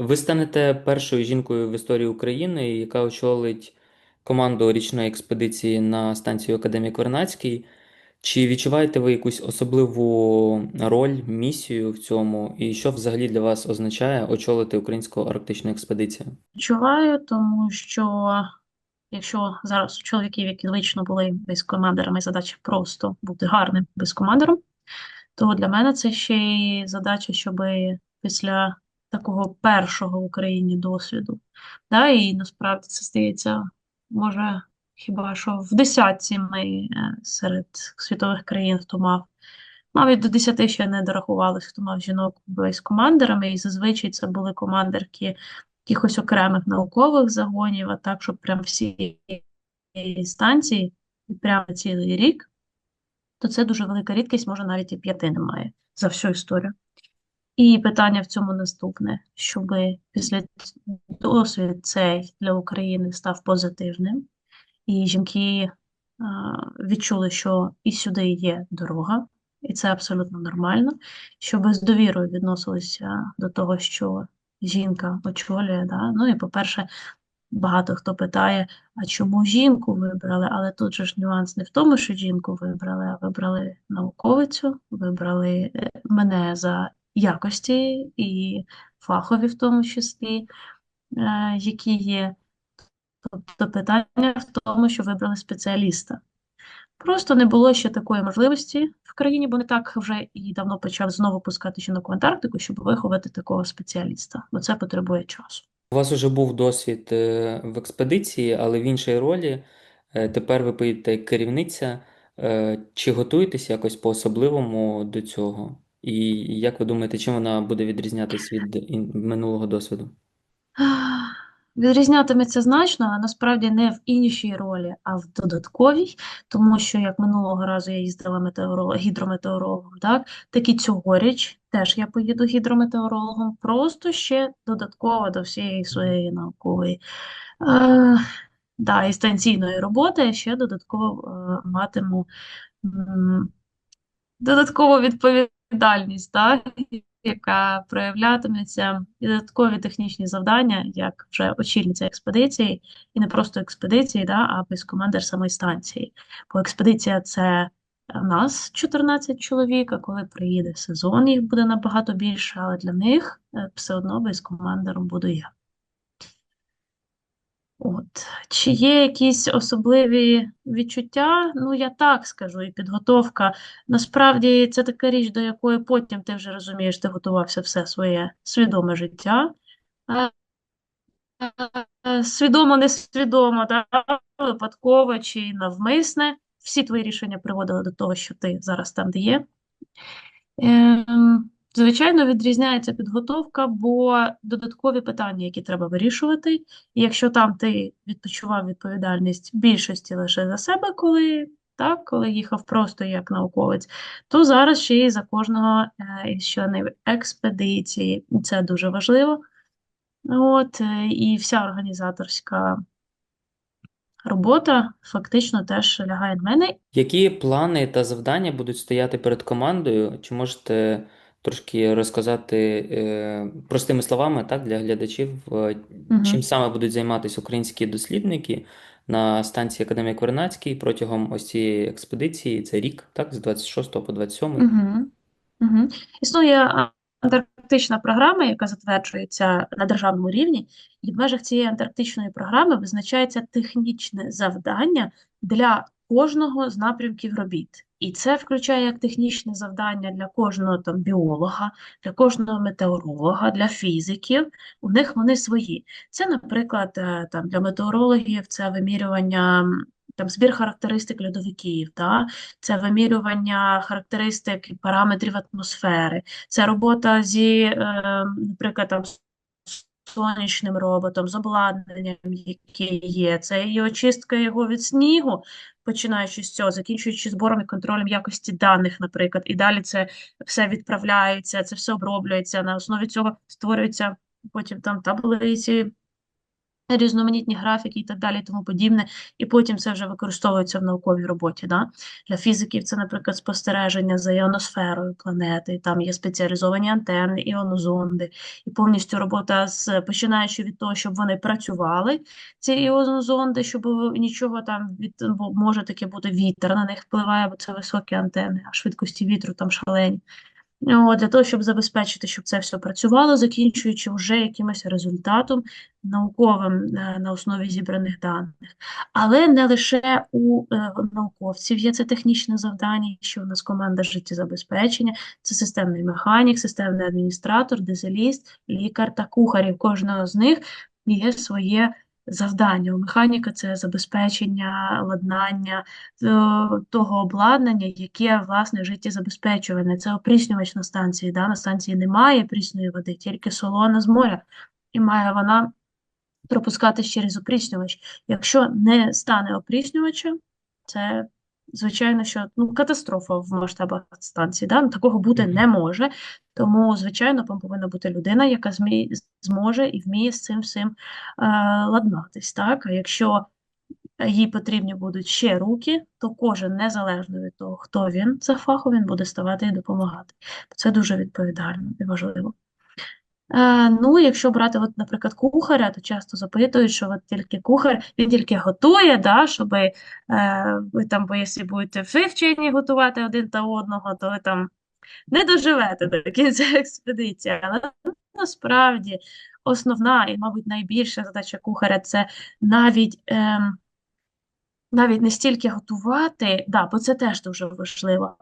Ви станете першою жінкою в історії України, яка очолить команду річної експедиції на станцію Академік Вернадський. Чи відчуваєте ви якусь особливу роль, місію в цьому? І що взагалі для вас означає очолити українську арктичну експедицію? Відчуваю, тому що якщо зараз у чоловіків, які звично були безкомандерами, задача просто бути гарним безкомандером, то для мене це ще й задача, щоб після такого першого в Україні досвіду, да, і насправді це здається, може, хіба що в десятці ми е, серед світових країн, хто мав. Навіть до 10 ще не дорахувалось, хто мав жінок з командирами, і зазвичай це були командирки якихось окремих наукових загонів, а так, щоб прям всі станції, і прямо цілий рік, то це дуже велика рідкість, може навіть і п'яти немає за всю історію. І питання в цьому наступне, щоб після досвід цей для України став позитивним, і жінки відчули, що і сюди є дорога, і це абсолютно нормально, щоб з довірою відносилися до того, що жінка очолює. Да? Ну і, по-перше, багато хто питає, а чому жінку вибрали? Але тут же ж нюанс не в тому, що жінку вибрали, а вибрали науковицю, вибрали е, мене за якості і фахові в тому числі, е, які є. Тобто питання в тому, що вибрали спеціаліста. Просто не було ще такої можливості в країні, бо не так вже і давно почав знову пускати жінок в Антарктику, щоб виховати такого спеціаліста, бо це потребує часу. У вас вже був досвід е, в експедиції, але в іншій ролі. Е, Тепер ви поїдете як керівниця. Чи готуєтесь якось по-особливому до цього? І як ви думаєте, чим вона буде відрізнятись від минулого досвіду? Відрізнятиметься значно, а насправді не в іншій ролі, а в додатковій, тому що як минулого разу я їздила метеоролог, гідрометеорологом, так, так і цьогоріч теж я поїду гідрометеорологом, просто ще додатково до всієї своєї наукової е, да, і станційної роботи ще додатково е, матиму м, додаткову відповідальність, так, яка проявлятиметься і додаткові технічні завдання, як вже очільниця експедиції, і не просто експедиції, да, а безкомандир самої станції. Бо експедиція це нас 14 чоловік, а коли приїде сезон, їх буде набагато більше, але для них е, все одно безкомандиром буду я. От. Чи є якісь особливі відчуття? Ну, я так скажу, і підготовка. Насправді це така річ, до якої потім ти вже розумієш, ти готувався все своє свідоме життя. Свідомо, несвідомо, да? Випадково чи навмисне. Всі твої рішення приводили до того, що ти зараз там, де є. Ем, Звичайно, відрізняється підготовка, бо додаткові питання, які треба вирішувати. І якщо там ти відпочивав відповідальність більшості лише за себе, коли так, коли їхав просто як науковець, то зараз ще й за кожного е, із членів експедиції. Це дуже важливо. От, е, і вся організаторська робота фактично теж лягає на мене. Які плани та завдання будуть стояти перед командою? Чи можете трошки розказати е, простими словами, так, для глядачів, е, чим Угу. саме будуть займатися українські дослідники на станції Академік Вернадський протягом ось цієї експедиції? Це рік, так, з 26 по 27? Угу. Угу. Існує антарктична програма, яка затверджується на державному рівні, і в межах цієї антарктичної програми визначається технічне завдання для кожного з напрямків робіт. І це включає як технічне завдання для кожного там біолога, для кожного метеоролога, для фізиків. У них вони свої. Це, наприклад, е, там для метеорологів це вимірювання там збір характеристик льодовиків. Да? це вимірювання характеристик і параметрів атмосфери, це робота зі, е, наприклад, там, сонячним роботом, з обладнанням, яке є, це і очистка його від снігу, починаючи з цього, закінчуючи збором і контролем якості даних, наприклад, і далі це все відправляється, це все оброблюється. На основі цього створюються потім там таблиці різноманітні графіки і так далі, і тому подібне, і потім це вже використовується в науковій роботі. Да? Для фізиків це, наприклад, спостереження за іоносферою планети, там є спеціалізовані антени, іонозонди, і повністю робота з починаючи від того, щоб вони працювали, ці іонозонди, щоб нічого там від може таке бути вітер, на них впливає, бо це високі антени, а швидкості вітру там шалені. Для того, щоб забезпечити, щоб це все працювало, закінчуючи вже якимось результатом науковим е, на основі зібраних даних. Але не лише у е, науковців є це технічне завдання, що у нас команда життєзабезпечення, це системний механік, системний адміністратор, дизеліст, лікар та кухар. І в кожного з них є своє завдання. У механіка це забезпечення, ладнання е, того обладнання, яке власне життєзабезпечуване. Це опріснювач на станції. Да? На станції немає прісної води, тільки солона з моря, і має вона пропускатись через опріснювач. Якщо не стане опріснювачем, це звичайно, що ну, катастрофа в масштабах станції. Да? Такого бути не може. Тому, звичайно, там повинна бути людина, яка змі... зможе і вміє з цим всім е, ладнатись. Так? А якщо їй потрібні будуть ще руки, то кожен, незалежно від того, хто він за фахом, він буде ставати і допомагати. Це дуже відповідально і важливо. Е, ну, якщо брати, от, наприклад, кухаря, то часто запитують, що от тільки кухар, він тільки готує, да, щоб е, ви там, бо якщо будете ви вчені готувати один та одного, то ви там не доживете до кінця експедиції. Але насправді основна і, мабуть, найбільша задача кухаря це навіть. Е, навіть не стільки готувати, да, бо це теж дуже важливо.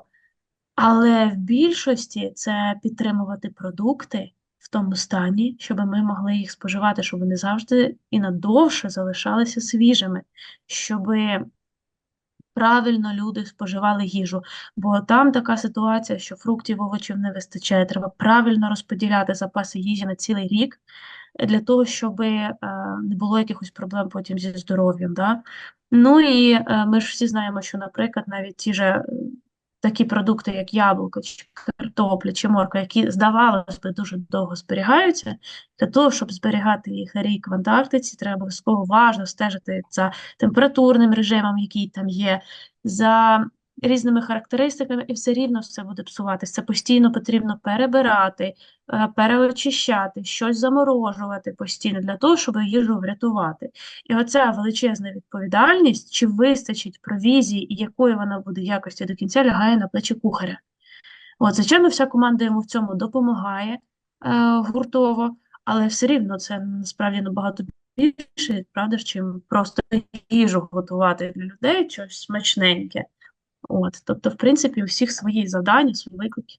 Але в більшості це підтримувати продукти в тому стані, щоб ми могли їх споживати, щоб вони завжди і надовше залишалися свіжими, щоб правильно люди споживали їжу. Бо там така ситуація, що фруктів, овочів не вистачає, треба правильно розподіляти запаси їжі на цілий рік. Для того, щоб е, не було якихось проблем потім зі здоров'ям. Да? Ну і е, ми ж всі знаємо, що, наприклад, навіть ті же такі продукти, як яблуко, чи картопля, чи морква, які, здавалося б, дуже довго зберігаються, для того, щоб зберігати їх рік в Антарктиці, треба обов'язково уважно стежити за температурним режимом, який там є, за різними характеристиками, і все рівно все буде псуватися. Це постійно потрібно перебирати, е, переочищати, щось заморожувати постійно для того, щоб їжу врятувати. І оця величезна відповідальність, чи вистачить провізії і якої вона буде якості до кінця, лягає на плечі кухаря. От, звичайно, вся команда йому в цьому допомагає е, гуртово, але все рівно це насправді набагато більше, правда, чим просто їжу готувати для людей, щось смачненьке. От, тобто, в принципі, у всіх свої завдання, свої виклики.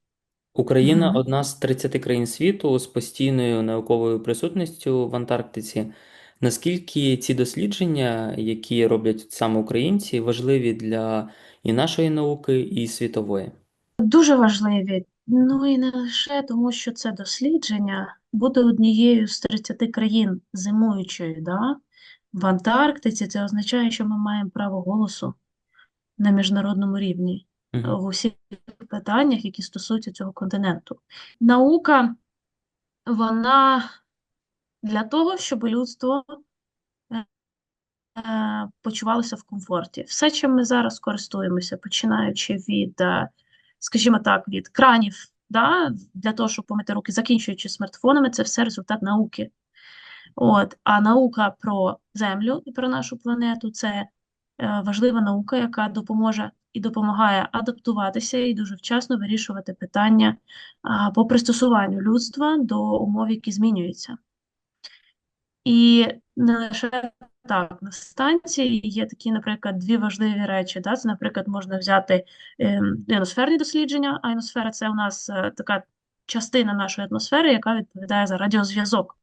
Україна одна з 30 країн світу з постійною науковою присутністю в Антарктиці. Наскільки ці дослідження, які роблять саме українці, важливі для і нашої науки, і світової? Дуже важливі. Ну і не лише тому, що це дослідження буде однією з 30 країн зимуючої, да? В Антарктиці це означає, що ми маємо право голосу на міжнародному рівні в усіх питаннях, які стосуються цього континенту. Наука, вона для того, щоб людство е, е, почувалося в комфорті. Все, чим ми зараз користуємося, починаючи від, е, скажімо так, від кранів, да, для того, щоб помити руки, закінчуючи смартфонами, це все результат науки. От, а наука про Землю і про нашу планету це важлива наука, яка допоможе і допомагає адаптуватися і дуже вчасно вирішувати питання по пристосуванню людства до умов, які змінюються. І не лише так, на станції є такі, наприклад, дві важливі речі. Да? Це, наприклад, можна взяти ем, іоносферні дослідження, а іоносфера це у нас е, така частина нашої атмосфери, яка відповідає за радіозв'язок.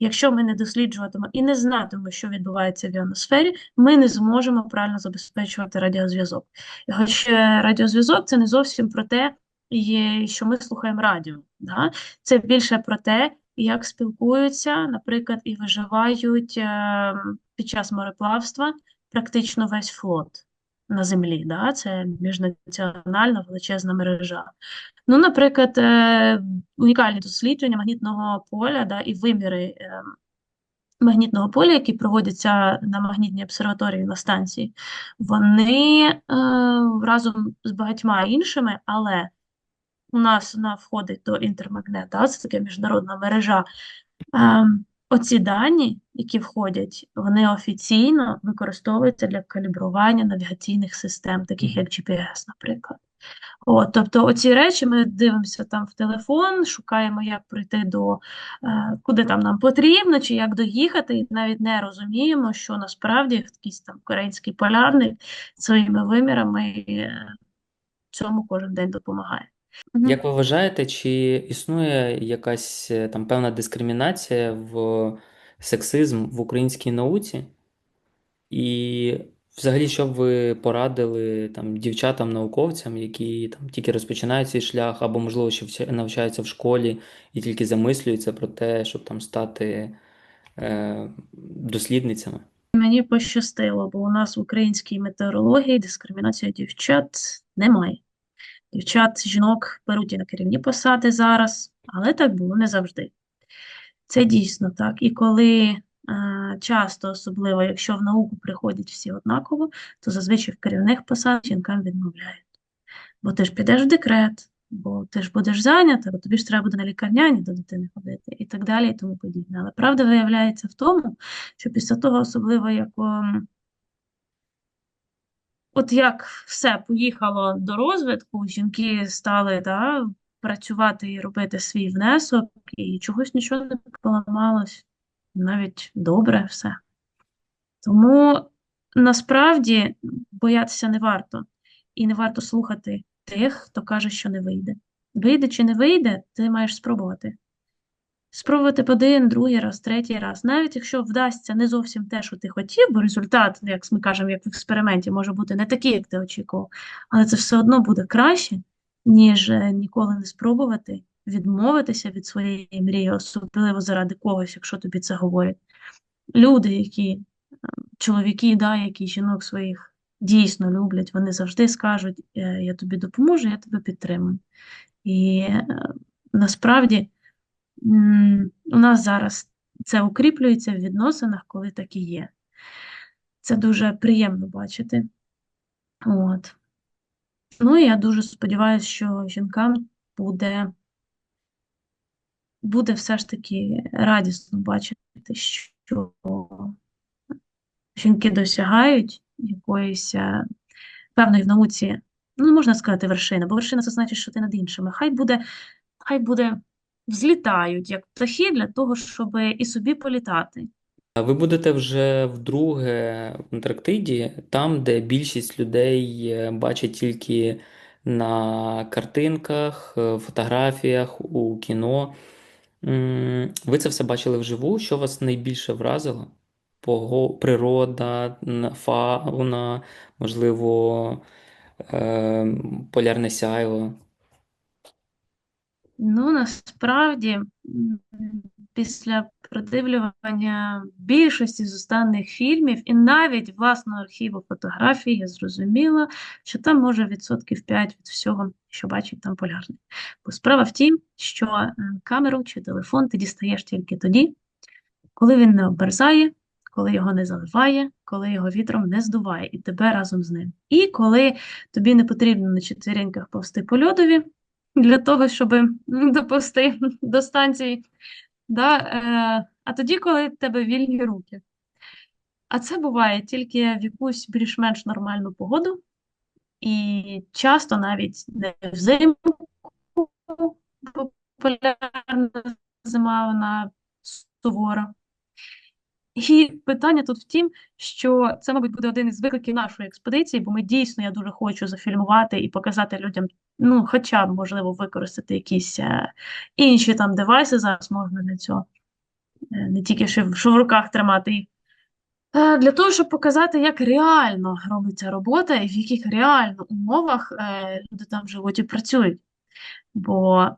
Якщо ми не досліджуватимемо і не знатимемо, що відбувається в іоносфері, ми не зможемо правильно забезпечувати радіозв'язок. Хоч е, радіозв'язок це не зовсім про те, що ми слухаємо радіо. Да? Це більше про те, як спілкуються, наприклад, і виживають е, під час мореплавства практично весь флот на землі. Да? Це міжнаціональна величезна мережа. Ну, наприклад, е, унікальні дослідження магнітного поля да, і виміри е, магнітного поля, які проводяться на магнітній обсерваторії на станції, вони е, разом з багатьма іншими, але у нас вона входить до інтермагнет, да, це така міжнародна мережа. Е, оці дані, які входять, вони офіційно використовуються для калібрування навігаційних систем, таких як GPS, наприклад. От, тобто оці речі ми дивимося там в телефон, шукаємо, як прийти до е, куди там нам потрібно, чи як доїхати, і навіть не розуміємо, що насправді якийсь там корейський полярник своїми вимірами е, цьому кожен день допомагає. Мгм. Як ви вважаєте, чи існує якась е, там певна дискримінація в сексизм в українській науці? І взагалі, що б ви порадили там дівчатам-науковцям, які там тільки розпочинають свій шлях, або, можливо, ще вча- навчаються в школі і тільки замислюються про те, щоб там стати е, дослідницями? Мені пощастило, бо у нас в українській метеорології дискримінації дівчат немає. Дівчат, жінок беруть і на керівні посади зараз, але так було не завжди. Це дійсно так. І коли е, часто, особливо якщо в науку приходять всі однаково, то зазвичай в керівних посад жінкам відмовляють. Бо ти ж підеш в декрет, бо ти ж будеш зайнята, бо тобі ж треба буде на лікарняні до дитини ходити і так далі, і тому подібне. Але правда виявляється в тому, що після того, особливо як От як все поїхало до розвитку, жінки стали да, працювати і робити свій внесок, і чогось нічого не поламалось, навіть добре все. Тому насправді боятися не варто, і не варто слухати тих, хто каже, що не вийде. Вийде чи не вийде, ти маєш спробувати. Спробувати по один, другий раз, третій раз. Навіть якщо вдасться не зовсім те, що ти хотів, бо результат, ну, як ми кажемо, як в експерименті, може бути не такий, як ти очікував, але це все одно буде краще, ніж е, ніколи не спробувати відмовитися від своєї мрії, особливо заради когось, якщо тобі це говорять. Люди, які, е, чоловіки, да, які жінок своїх дійсно люблять, вони завжди скажуть: е, я тобі допоможу, я тебе підтримую. І насправді. У нас зараз це укріплюється в відносинах, коли так і є. Це дуже приємно бачити. От. Ну і я дуже сподіваюся, що жінкам буде, буде все ж таки радісно бачити, що жінки досягають якоїсь е, певної в науці, ну, можна сказати вершини, бо вершина це значить, що ти над іншими. Хай буде, хай буде взлітають, як птахи, для того, щоб і собі політати. Ви будете вже вдруге в Антарктиді, там, де більшість людей е, бачать тільки на картинках, е, фотографіях, у кіно. Ви це все бачили вживу? Що вас найбільше вразило? Природа, фауна, можливо, е, полярне сяйво. Ну, насправді, після продивлювання більшості з останніх фільмів і навіть власного архіву фотографій, я зрозуміла, що там може відсотків 5 від всього, що бачить там полярник. Бо справа в тім, що е, камеру чи телефон ти дістаєш тільки тоді, коли він не обмерзає, коли його не заливає, коли його вітром не здуває, і тебе разом з ним. І коли тобі не потрібно на четвіреньках повсти по льодові для того, щоб доповсти до станції, да, е, а тоді, коли в тебе вільні руки. А це буває тільки в якусь більш-менш нормальну погоду, і часто навіть не взимку, бо полярна зима вона сувора. І питання тут в тім, що це, мабуть, буде один із викликів нашої експедиції, бо ми дійсно, я дуже хочу зафільмувати і показати людям, ну, хоча б, можливо, використати якісь е, інші там девайси зараз можна для цього, е, не тільки що, що в руках тримати їх. Е, Для того, щоб показати, як реально робиться робота і в яких реально умовах е, люди там живуть і працюють. Бо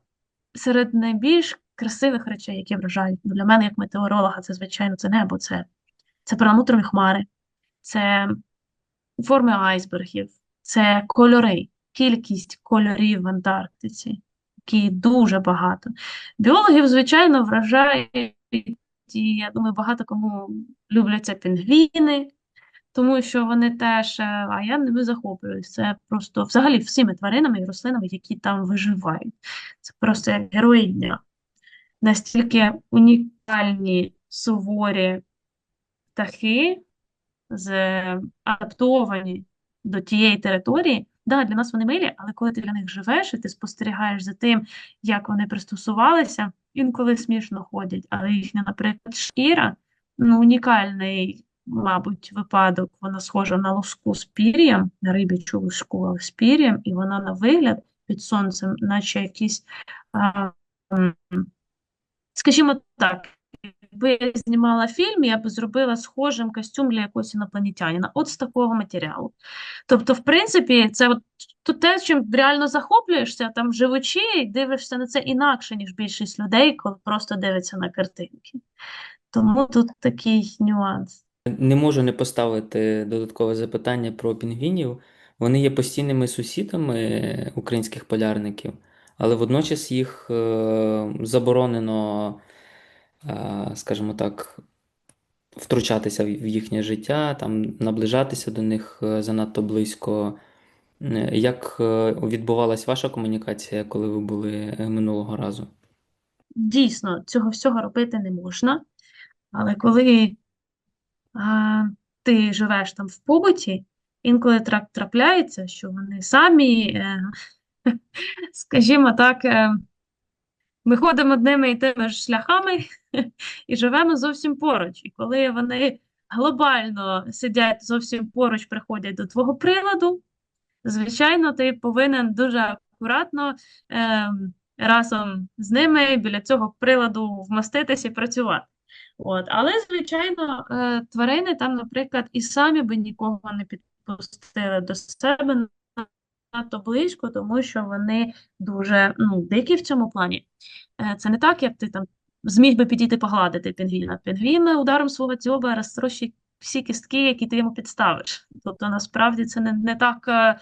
серед найбільш красивих речей, які вражають, ну, для мене, як метеоролога, це, звичайно, це небо, це, це перламутрові хмари, це форми айсбергів, це кольори, кількість кольорів в Антарктиці, які дуже багато. Біологів, звичайно, вражає і я думаю, багато кому любляться пінгвіни, тому що вони теж, е, а я ними захоплююсь. Це просто взагалі всіми тваринами і рослинами, які там виживають. Це просто як герої дня. Настільки унікальні, суворі птахи, адаптовані до тієї території. Да, для нас вони милі, але коли ти для них живеш і ти спостерігаєш за тим, як вони пристосувалися, інколи смішно ходять, але їхня, наприклад, шкіра, ну, унікальний, мабуть, випадок. Вона схожа на луску з пір'ям, на рибячу луску, але з пір'ям, і вона на вигляд під сонцем, наче якийсь, а, скажімо так, якби я знімала фільм, я б зробила схожим костюм для якогось інопланетянина, от з такого матеріалу. Тобто, в принципі, це от то те, чим реально захоплюєшся, там живучи, дивишся на це інакше, ніж більшість людей, коли просто дивиться на картинки. Тому тут такий нюанс. Не можу не поставити додаткове запитання про пінгвінів. Вони є постійними сусідами українських полярників, але водночас їх е, заборонено, е, скажімо так, втручатися в їхнє життя, там, наближатися до них е, занадто близько. Як відбувалась ваша комунікація, коли ви були минулого разу? Дійсно, цього всього робити не можна, але коли а, ти живеш там в побуті, інколи трапляється, що вони самі, скажімо так, е, ми ходимо одними і тими ж шляхами і живемо зовсім поруч. І коли вони глобально сидять зовсім поруч, приходять до твого приладу, звичайно, ти повинен дуже акуратно ем, разом з ними біля цього приладу вмоститись і працювати. От. Але, звичайно, е, тварини там, наприклад, і самі би нікого не підпустили до себе надто близько, тому що вони дуже ну, дикі в цьому плані. Е, Це не так, як ти там зміг би підійти погладити пінгвіна. Пінгвін ударом свого дзьоба розтрощить всі кістки, які ти йому підставиш. Тобто, насправді це не, не так. е,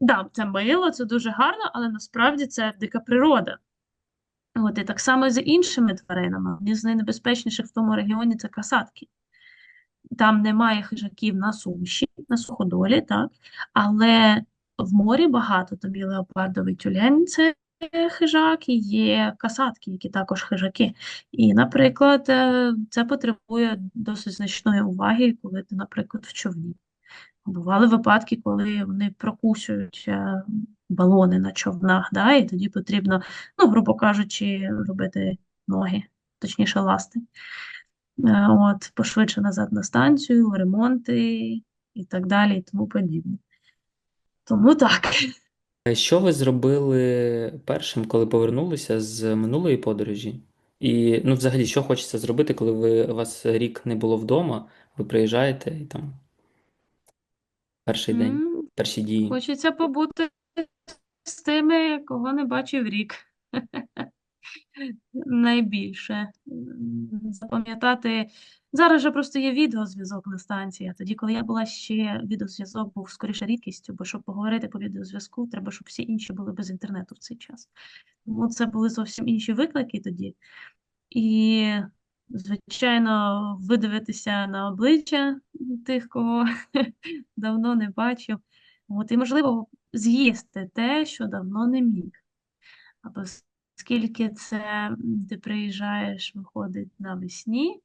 Да, це мило, це дуже гарно, але насправді це дика природа. От, і так само з іншими тваринами. Одні з найнебезпечніших в тому регіоні це касатки. Там немає хижаків на суші, на суходолі, так, але в морі багато, там є леопардовий тюлень, це хижак, і є касатки, які також хижаки. І, наприклад, е, це потребує досить значної уваги, коли ти, наприклад, в човні. Бували випадки, коли вони прокусують е, балони на човнах, да, і тоді потрібно, ну, грубо кажучи, робити ноги, точніше ласти. Е, От, пошвидше назад на станцію, ремонти і так далі, і тому подібне. Тому так. Що ви зробили першим, коли повернулися з минулої подорожі? І, ну, взагалі, що хочеться зробити, коли ви, у вас рік не було вдома, ви приїжджаєте і там перший день, М, перші дії. Хочеться побути з тими, кого не бачив рік. Найбільше. Запам'ятати. Зараз же просто є відеозв'язок на станції. Тоді, коли я була ще, відеозв'язок був скоріше рідкістю, бо щоб поговорити по відеозв'язку, треба, щоб всі інші були без інтернету в цей час. Тому це були зовсім інші виклики тоді. І, звичайно, видивитися на обличчя тих, кого давно не бачив. От, і, можливо, з'їсти те, що давно не міг. Або оскільки це ти приїжджаєш, виходить навесні,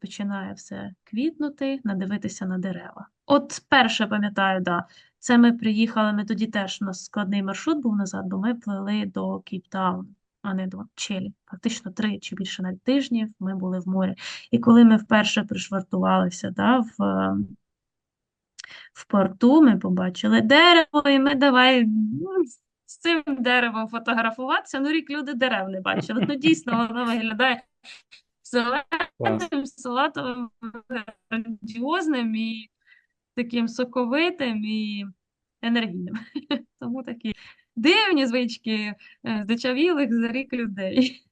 починає все квітнути, надивитися на дерева. От перше пам'ятаю, да, це ми приїхали, ми тоді теж у нас складний маршрут був назад, бо ми плили до Кейптауну, а не до Чилі. Фактично три чи більше навіть тижнів ми були в морі. І коли ми вперше пришвартувалися да, в, е, в порту, ми побачили дерево, і ми давай з цим деревом фотографуватися. Ну, рік люди дерев не бачили. Ну, дійсно, воно виглядає зеленим, салатовим, грандіозним і таким соковитим і енергійним. Тому такі дивні звички е, здичавілих за рік людей.